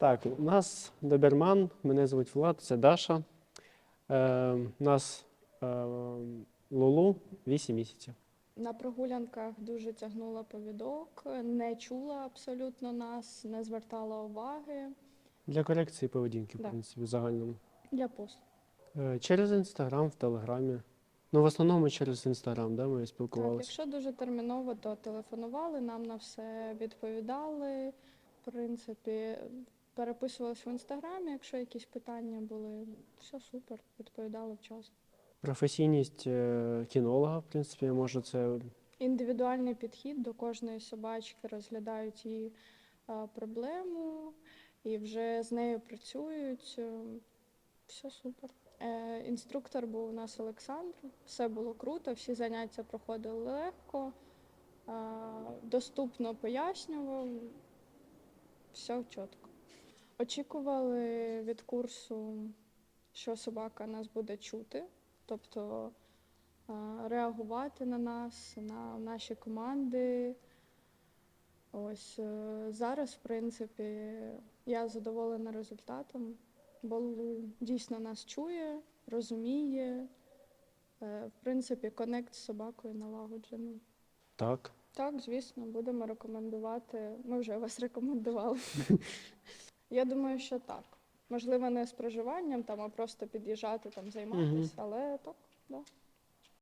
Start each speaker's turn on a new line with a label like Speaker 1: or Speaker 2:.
Speaker 1: Так, у нас доберман, мене звуть Влад, це Даша. Е, у нас е, Лулу 8 місяців.
Speaker 2: На прогулянках дуже тягнула повідок, не чула абсолютно нас, не звертала уваги
Speaker 1: Для корекції поведінки, в
Speaker 2: Да.
Speaker 1: принципі, в загальному.
Speaker 2: для послуг.
Speaker 1: Е, через інстаграм, в Телеграмі. Ну, в основному через інстаграм, да, ми
Speaker 2: Так,
Speaker 1: спілкувалися.
Speaker 2: якщо дуже терміново, то телефонували, нам на все відповідали. В принципі, переписувалися в інстаграмі, якщо якісь питання були. Все супер, відповідали вчасно.
Speaker 1: Професійність е, кінолога, в принципі, може це
Speaker 2: Індивідуальний підхід до кожної собачки, розглядають її проблему і вже з нею працюють. Е, Все супер. Е, інструктор був у нас Олександр, все було круто, всі заняття проходили легко, доступно пояснював, все чітко. Очікували від курсу, що собака нас буде чути, тобто реагувати на нас, на наші команди. Ось е, зараз, в принципі, я задоволена результатом, бо дійсно нас чує, розуміє. Е, В принципі, конект з собакою налагоджений.
Speaker 1: так.
Speaker 2: Так, звісно, будемо рекомендувати. Ми вже вас рекомендували. Я думаю, що так. Можливо, не з проживанням, там, а просто під'їжджати, там, займатися, але так, да.